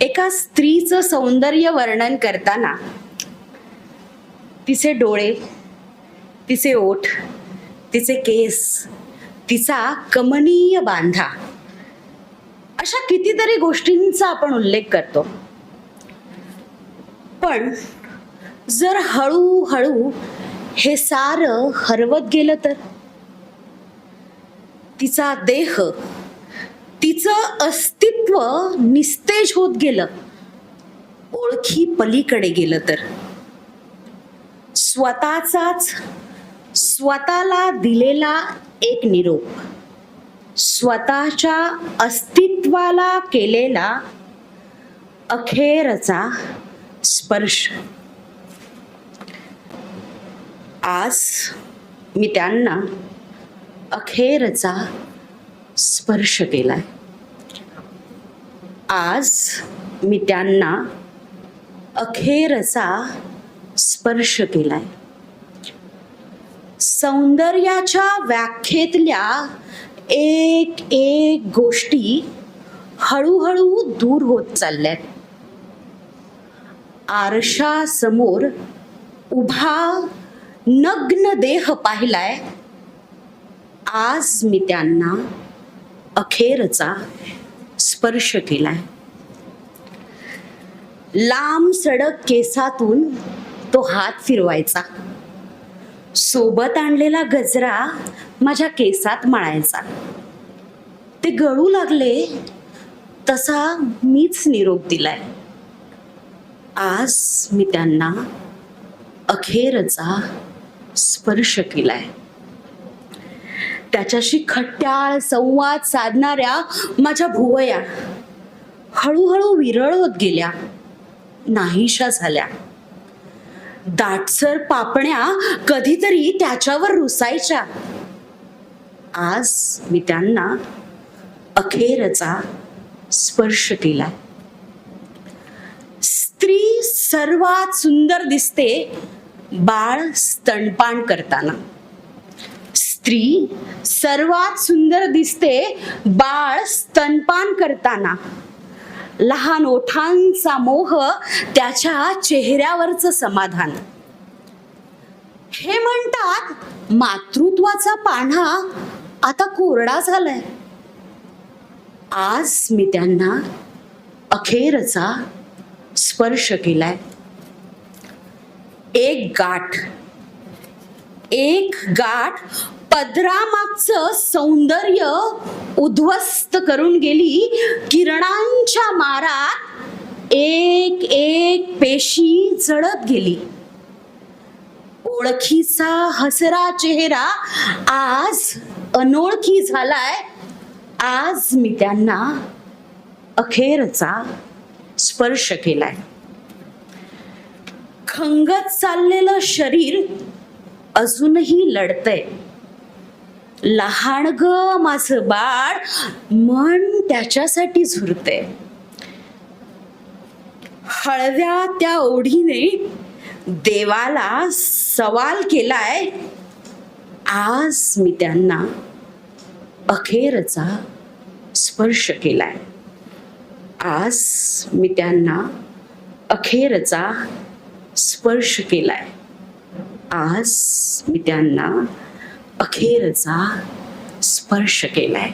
एका स्त्रीचं सौंदर्य वर्णन करताना तिचे डोळे तिचे ओठ तिचे केस तिचा कमनीय बांधा अशा कितीतरी गोष्टींचा आपण उल्लेख करतो. पण जर हळूहळू हे सारं हरवत गेलं तर? तिचा देह तिचं अस्तित्व निस्तेज होत गेलं. ओळखी पलीकडे गेलं तर. स्वतःचाच स्वतःला दिलेला एक निरोप. स्वतःच्या अस्तित्वाला केलेला अखेरचा स्पर्श. आज मी त्यांना अखेरचा स्पर्श केलाय. आज मी त्यांना अखेरचा स्पर्श केलाय. सौंदर्याच्या व्याख्येतल्या एक एक गोष्टी हळूहळू दूर होत चालल्यात. आरशासमोर उभा नग्न देह पाहिलाय. आज मी त्यांना अखेरचा स्पर्श केलाय. लांब सडक केसातून तो हात फिरवायचा. सोबत आणलेला गजरा माझ्या केसात माळायचा. ते गळू लागले तसा मीच निरोप दिलाय. आज मी त्यांना अखेरचा स्पर्श केलाय. त्याच्याशी खट्याळ संवाद साधणाऱ्या माझ्या भुवया हळूहळू विरळ होत गेल्या. नाहीशा झाल्या. दाटसर पापण्या कधीतरी त्याच्यावर रुसायच्या. आज मी त्यांना अखेरचा स्पर्श केला. स्त्री सर्वात सुंदर दिसते बाळ स्तनपान करताना. स्त्री सर्वात सुंदर दिसते बाळ स्तनपान करताना. लहान ओठांचा मोह त्याच्या चेहऱ्यावरचं समाधान. हे म्हणतात मातृत्वाचा पाढा आता कोरडा झालाय. आज मी त्यांना अखेरचा स्पर्श केलाय. एक गाठ एक गाठ पदरामागचं सौंदर्य उद्ध्वस्त करून गेली. किरणांच्या मारात एक एक पेशी जळत गेली. ओळखीचा हसरा चेहरा आज अनोळखी झालाय. आज मी त्यांना अखेरचा स्पर्श केलाय. खंगत चाललेलं शरीर अजूनही लढतंय. लहान ग माझं बाळ मन त्याच्यासाठी झुरते. हळव्या त्या ओढीने देवाला सवाल केलाय आज मी त्यांना अखेरचा स्पर्श केलाय. आज मी त्यांना अखेरचा स्पर्श केलाय. आज मी त्यांना अखेरचा स्पर्श केलाय.